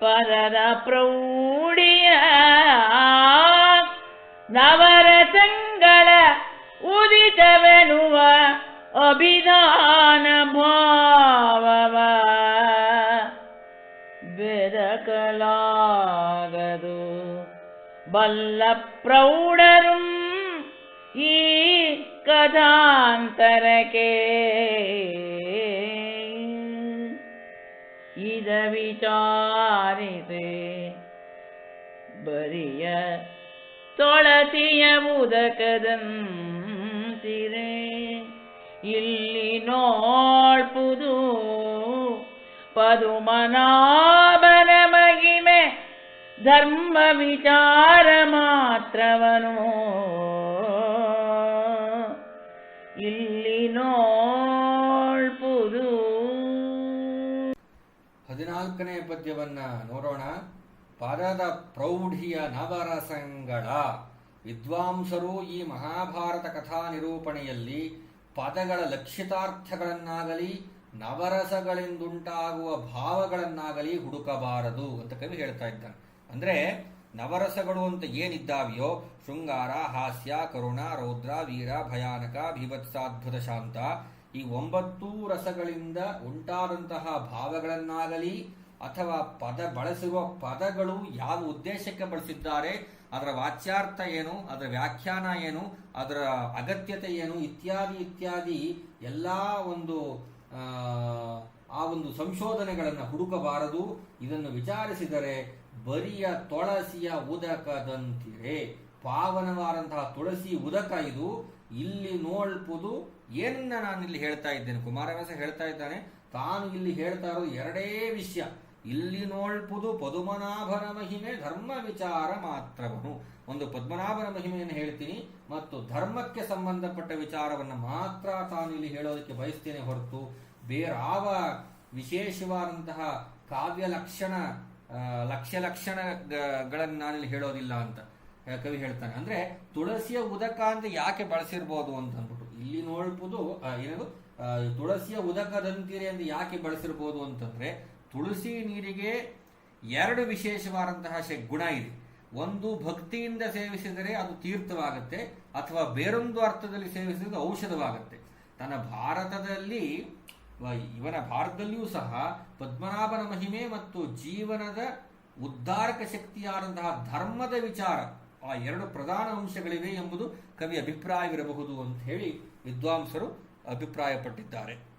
ಪದದ ಪ್ರೌಢಿಯ ನವರಸಂಗಳ ಉದಿತವೆನುವ ಅಭಿಧಾನ ಭಾವವ. ಬೆದಕಲಾಗದು ಬಲ್ಲ ಪ್ರೌಢರು ಈ ಕಥಾಂತರಕ್ಕೆ. ಇದ ವಿಚಾರಿದೆ. ಬರಿಯ ತೊಳತಿಯ ಮುದಕದಂತಿರೆ ಇಲ್ಲಿ ನೋಡ್ಬುದು ಪದುಮನಾಭನ ಮಗಿಮೆ ಧರ್ಮ ವಿಚಾರ ಮಾತ್ರವನು. ಹದಿನಾಲ್ಕನೇ ಪದ್ಯವನ್ನು ನೋಡೋಣ. ಪದದ ಪ್ರೌಢಿಯ ನವರಸಂಗಳ ವಿದ್ವಾಂಸರು ಈ ಮಹಾಭಾರತ ಕಥಾ ನಿರೂಪಣೆಯಲ್ಲಿ ಪದಗಳ ಲಕ್ಷಿತಾರ್ಥಗಳನ್ನಾಗಲಿ, ನವರಸಗಳಿಂದುಂಟಾಗುವ ಭಾವಗಳನ್ನಾಗಲಿ ಹುಡುಕಬಾರದು ಅಂತ ಕವಿ ಹೇಳ್ತಾ ಇದ್ದಾನೆ. ಅಂದರೆ ನವರಸಗಳು ಅಂತ ಏನಿದ್ದಾವೆಯೋ? ಶೃಂಗಾರ, ಹಾಸ್ಯ, ಕರುಣ, ರೌದ್ರ, ವೀರ, ಭಯಾನಕ ಭೀಭತ್ಸಾದ್ಭುತ ಶಾಂತ ಈ ಒಂಬತ್ತು ರಸಗಳಿಂದ ಉಂಟಾದಂತಹ ಭಾವಗಳನ್ನಾಗಲಿ ಅಥವಾ ಪದ ಬಳಸುವ ಪದಗಳು ಯಾವ ಉದ್ದೇಶಕ್ಕೆ ಬಳಸಿದ್ದಾರೆ ಅದರ ವಾಚ್ಯಾರ್ಥ ಏನು ಅದರ ವ್ಯಾಖ್ಯಾನ ಏನು ಅದರ ಅಗತ್ಯತೆ ಏನು ಇತ್ಯಾದಿ ಇತ್ಯಾದಿ ಎಲ್ಲ ಒಂದು ಆ, ಒಂದು ಸಂಶೋಧನೆಗಳನ್ನು ಹುಡುಕಬಾರದು. ಇದನ್ನು ವಿಚಾರಿಸಿದರೆ ಬರಿಯ ತೊಳಸಿಯ ಉದಕದಂತಿದೆ ಪಾವನವಾದಂತಹ ತುಳಸಿ ಉದಕ ಇದು. ಇಲ್ಲಿ ನೋಳ್ಪುದು ಏನನ್ನ ನಾನು ಇಲ್ಲಿ ಹೇಳ್ತಾ ಇದ್ದೇನೆ? ಕುಮಾರವ್ಯಾಸ ಹೇಳ್ತಾ ಇದ್ದಾನೆ, ತಾನು ಇಲ್ಲಿ ಹೇಳ್ತಾ ಇರೋದು ಎರಡೇ ವಿಷಯ. ಇಲ್ಲಿ ನೋಳ್ಪುದು ಪದುಮನಾಭನ ಮಹಿಮೆ, ಧರ್ಮ ವಿಚಾರ ಮಾತ್ರವನು. ಒಂದು ಪದ್ಮನಾಭನ ಮಹಿಮೆಯನ್ನು ಹೇಳ್ತೀನಿ, ಮತ್ತು ಧರ್ಮಕ್ಕೆ ಸಂಬಂಧಪಟ್ಟ ವಿಚಾರವನ್ನು ಮಾತ್ರ ತಾನು ಇಲ್ಲಿ ಹೇಳೋದಕ್ಕೆ ಬಯಸ್ತೇನೆ ಹೊರತು, ಬೇರಾವ ವಿಶೇಷವಾದಂತಹ ಕಾವ್ಯ ಲಕ್ಷಣ ಲಕ್ಷ ಲಕ್ಷಣಗಳನ್ನು ನಾನಿಲ್ಲಿ ಹೇಳೋದಿಲ್ಲ ಅಂತ ಕವಿ ಹೇಳ್ತಾನೆ. ಅಂದ್ರೆ ತುಳಸಿಯ ಉದಕ ಅಂತ ಯಾಕೆ ಬಳಸಿರ್ಬೋದು ಅಂತ ಅಂದ್ಬಿಟ್ಟು. ಇಲ್ಲಿ ನೋಡ್ಬೋದು ಏನದು? ತುಳಸಿಯ ಉದಕದಂತಿರೆ ಅಂತ ಯಾಕೆ ಬಳಸಿರ್ಬೋದು ಅಂತಂದ್ರೆ, ತುಳಸಿ ನೀರಿಗೆ ಎರಡು ವಿಶೇಷವಾದಂತಹ ಗುಣ ಇದೆ. ಒಂದು ಭಕ್ತಿಯಿಂದ ಸೇವಿಸಿದರೆ ಅದು ತೀರ್ಥವಾಗುತ್ತೆ, ಅಥವಾ ಬೇರೊಂದು ಅರ್ಥದಲ್ಲಿ ಸೇವಿಸಿದರೆ ಔಷಧವಾಗುತ್ತೆ. ತನ್ನ ಭಾರತದಲ್ಲಿ ಇವನ ಭಾರತದಲ್ಲಿಯೂ ಸಹ ಪದ್ಮನಾಭನ ಮಹಿಮೆ ಮತ್ತು ಜೀವನದ ಉದ್ಧಾರಕ ಶಕ್ತಿಯಾದಂತಹ ಧರ್ಮದ ವಿಚಾರ ಆ ಎರಡು ಪ್ರಧಾನ ಅಂಶಗಳಿವೆ ಎಂಬುದು ಕವಿ ಅಭಿಪ್ರಾಯವಿರಬಹುದು ಅಂತ ಹೇಳಿ ವಿದ್ವಾಂಸರು ಅಭಿಪ್ರಾಯಪಟ್ಟಿದ್ದಾರೆ.